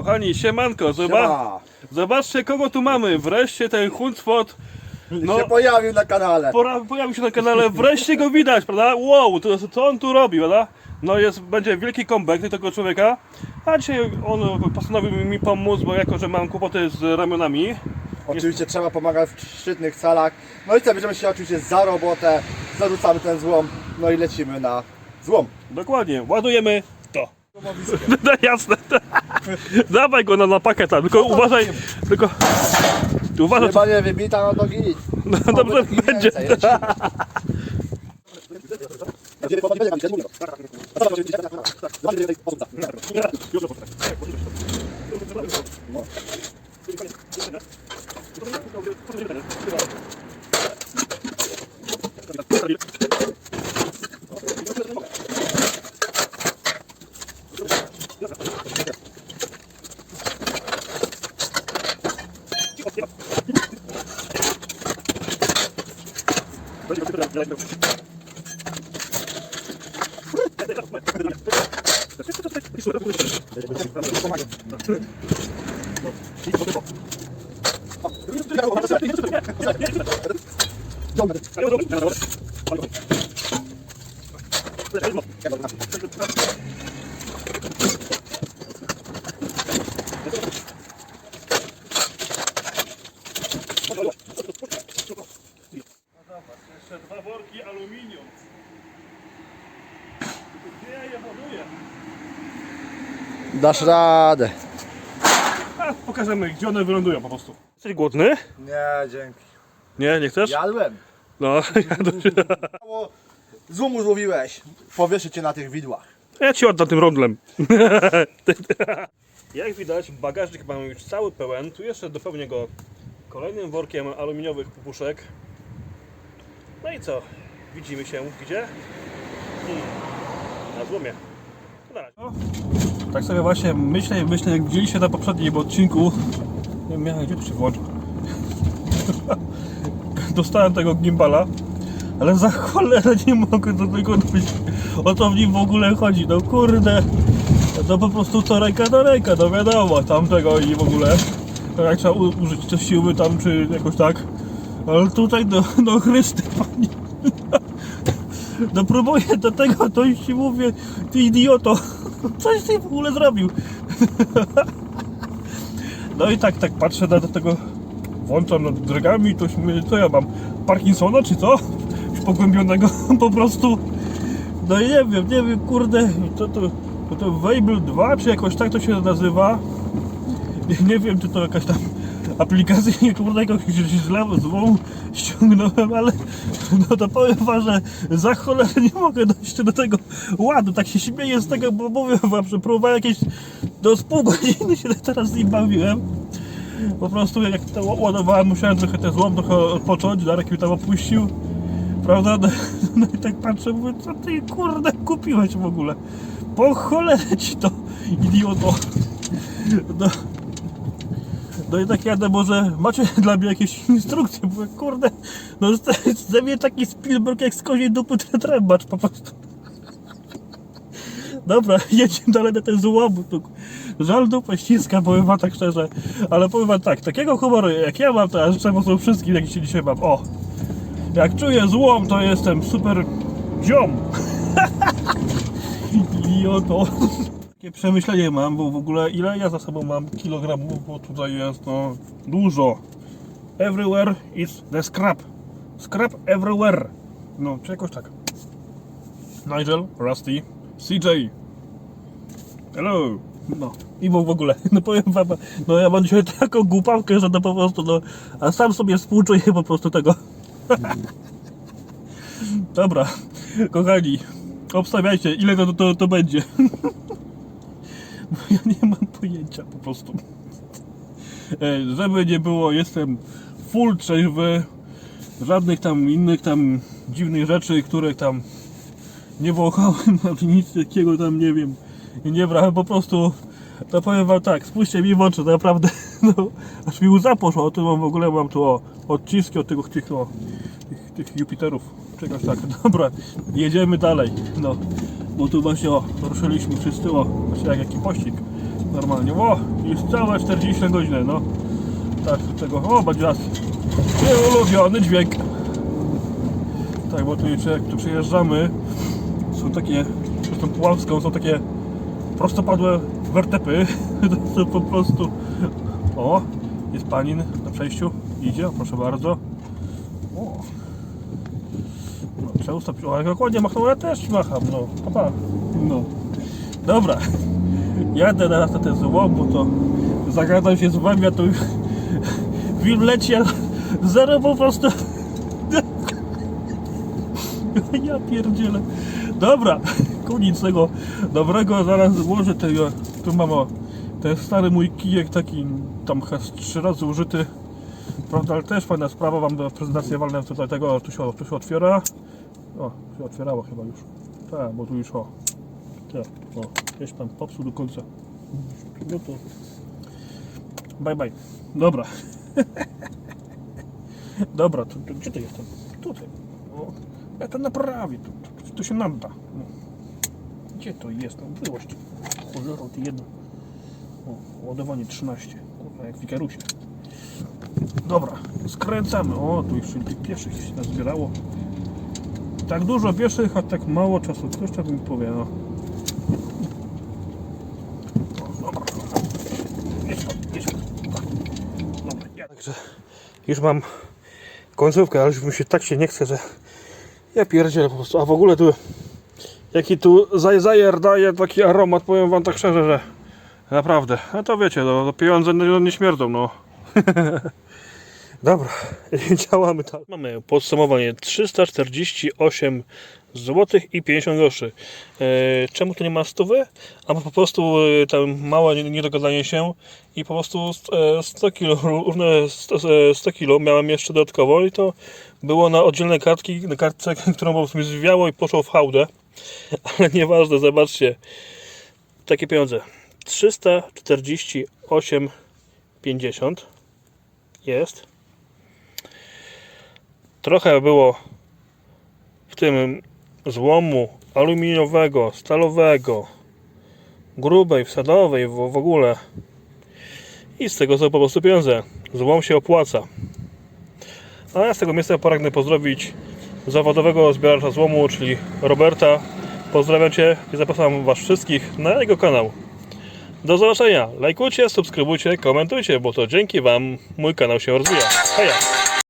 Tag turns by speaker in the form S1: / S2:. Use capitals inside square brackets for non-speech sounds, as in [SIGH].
S1: Kochani, siemanko, zobacz,
S2: Siema.
S1: zobaczcie kogo tu mamy. Wreszcie ten Huncford [LAUGHS] no,
S2: się pojawił na kanale.
S1: pora, pojawił się na kanale, wreszcie go widać, prawda? Wow, to, co on tu robi, prawda? No jest, będzie wielki comeback tego człowieka, a dzisiaj on postanowił mi pomóc, bo jako, że mam kłopoty z ramionami.
S2: Oczywiście trzeba pomagać w szczytnych celach. No i co, bierzemy się oczywiście za robotę, zarzucamy ten złom, no i lecimy na złom.
S1: Dokładnie, ładujemy to. [LAUGHS] No jasne. [LAUGHS] Dawaj go na, na pakieta, tylko uważaj, tylko uważaj,
S2: Chyba nie wybita, no to git.
S1: no, dobrze będzie. [LAUGHS]
S2: 大丈
S1: 夫。ちょっと待って。
S2: Dasz radę.
S1: A, pokażemy gdzie one wylądują po prostu. Jesteś głodny?
S2: Nie, dzięki.
S1: Nie, nie chcesz?
S2: Jadłem.
S1: No, [LAUGHS] ja, to,
S2: Mało Złomu złowiłeś. Powieszę cię na tych widłach.
S1: ja ci oddam tym rondlem. [LAUGHS] Jak widać, bagażnik mamy już cały pełen. Tu jeszcze dopełnię go kolejnym workiem aluminiowych pupuszek. No i co? Widzimy się gdzie? Na złomie. Na razie. Tak sobie właśnie myślę i myślę, jak widzieliście na poprzednim odcinku. Miałem gdzie się włączyć. [LAUGHS] Dostałem tego gimbala, ale za cholerę nie mogę do tego dojść. O to w nim w ogóle chodzi, no kurde. To po prostu co ręka do ręka, no wiadomo, tamtego i w ogóle. Jak trzeba użyć coś siły tam, czy jakoś tak. Ale tutaj, no, no Chryste, [LAUGHS] Panie. No próbuję do tego, już ci mówię, ty idioto. [LAUGHS] Coś ty w ogóle zrobił. [LAUGHS] No i tak, tak patrzę na do tego, włączam nad drogami, to mówię, co ja mam, Parkinsona czy co? [LAUGHS] Pogłębionego po prostu. No i nie wiem, nie wiem, kurde, to to, to, to Weible 2, czy jakoś tak to się nazywa. Nie, nie wiem, czy to jakaś tam aplikacja, kurde, jakąś złą, złą ściągnąłem, ale [LAUGHS] no to powiem wam, że za cholerę nie mogę dojść do tego ładu, tak się śmieję z tego, bo mówię wam, że próbowałem jakieś do z pół [LAUGHS] godziny się teraz z nim bawiłem. Po prostu jak to ładowałem, musiałem trochę ten złom trochę odpocząć, Darek mi tam opuścił. Prawda? No, [LAUGHS] no i tak patrzę, mówię, co ty kurde kupiłeś w ogóle? Po cholerę ci to, idioto. No, no i tak jadę, może macie [LAUGHS] dla mnie jakieś instrukcje, bo kurde, no ze mnie taki Spielberg jak z koziej dupy trębacz po prostu. Dobra, [LAUGHS] jedziemy dalej na ten złom. Żal dupę ściska, powiem wam tak szczerze. Ale powiem wam tak, takiego humoru jak ja mam, to ja życzę prostu wszystkim, jak się dzisiaj mam. O! Jak czuję złom, to jestem super ziom. [LAUGHS] I oto. Takie przemyślenie mam, bo w ogóle ile ja za sobą mam kilogramów, bo tutaj jest no dużo. Everywhere is the scrap. Scrap everywhere. No, czy jakoś tak. Nigel, Rusty, CJ. Hello. No i w ogóle, [LAUGHS] no powiem wam, no ja mam dzisiaj taką głupawkę, że to po prostu, no, a sam sobie współczuję po prostu tego. [LAUGHS] Dobra, kochani, obstawiajcie, ile to, to, to będzie. [LAUGHS] [LAUGHS] Ja nie mam pojęcia po prostu. E, Żeby nie było, jestem full trzeźwy, żadnych tam innych tam dziwnych rzeczy, które tam nie wąchałem, [LAUGHS] ani nic takiego tam nie wiem, nie brałem, po prostu to powiem wam tak, spójrzcie mi w oczy, naprawdę, [LAUGHS] no, aż mi łza poszła, tym mam w ogóle, mam tu o, odciski od tych, tych, tych, tych Jupiterów, czegoś tak, dobra, jedziemy dalej, no, bo tu właśnie, o, ruszyliśmy wszyscy, o, właśnie jak jaki pościg, normalnie. O, już całe 40 na godzinę, no. Tak, tego, o, będzie raz. Ulubiony dźwięk. Tak, bo tu jak tu przejeżdżamy, są takie, przez tą Puławską są takie prostopadłe wertepy. [LAUGHS] To po prostu... O, jest panin na przejściu, idzie, proszę bardzo. O. No, przeustaw, o, jak dokładnie machnął, ja też macham, no, papa. No. Dobra, jadę teraz na ten złom, bo to zagadam się z wami, a to film leci, zero po prostu. Ja pierdzielę. Dobra, koniec tego dobrego, zaraz złożę tego, tu mam o, ten stary mój kijek taki, tam chyba trzy razy użyty, prawda, ale też fajna sprawa, mam do prezentacji walnę tutaj tego, tu się, tu się otwiera, o, się otwierało chyba już, tak, bo tu już o, tak, o, gdzieś tam popsuł do końca, no to, bye bye, dobra, [LAUGHS] dobra, to, to, gdzie to jestem, tutaj, o, ja to naprawię, tu, tu, tu się nada, no. gdzie to jest, no, byłość, ty jedno, o, ładowanie 13, kurwa, jak w Ikarusie. Dobra, skręcamy. O, tu jeszcze tych pieszych się nazbierało. Tak dużo pieszych, a tak mało czasu. Ktoś tak mi powie, no. O, Dobra. Jedź pan, jedź pan. Dobra, ja. Także już mam końcówkę, ale już mi się tak się nie chce, że ja pierdzielę po prostu. A w ogóle tu jaki tu zaj zajer daje taki aromat, powiem wam tak szczerze, że naprawdę. A to wiecie, no, no pieniądze nie, śmierdzą, no. [LAUGHS] Dobra, [LAUGHS] działamy tak. Mamy podsumowanie 348 zł i 50 groszy. E, czemu tu nie ma stówy? A po prostu e, tam małe nie- niedogadanie się i po prostu e, 100 kilo, różne 100, e, 100 kilo miałem jeszcze dodatkowo i to było na oddzielne kartki, na kartce, [LAUGHS] którą po prostu mi zwiało i poszło w hałdę. [LAUGHS] Ale nieważne, zobaczcie. Takie pieniądze. 348,50 jest. Trochę było w tym złomu aluminiowego, stalowego, grubej, wsadowej w, ogóle. I z tego są po prostu pieniądze. Złom się opłaca. A ja z tego miejsca pragnę pozdrowić zawodowego zbieracza złomu, czyli Roberta. Pozdrawiam Cię i zapraszam Was wszystkich na jego kanał. Do zobaczenia. Lajkujcie, subskrybujcie, komentujcie, bo to dzięki Wam mój kanał się rozwija. Heja!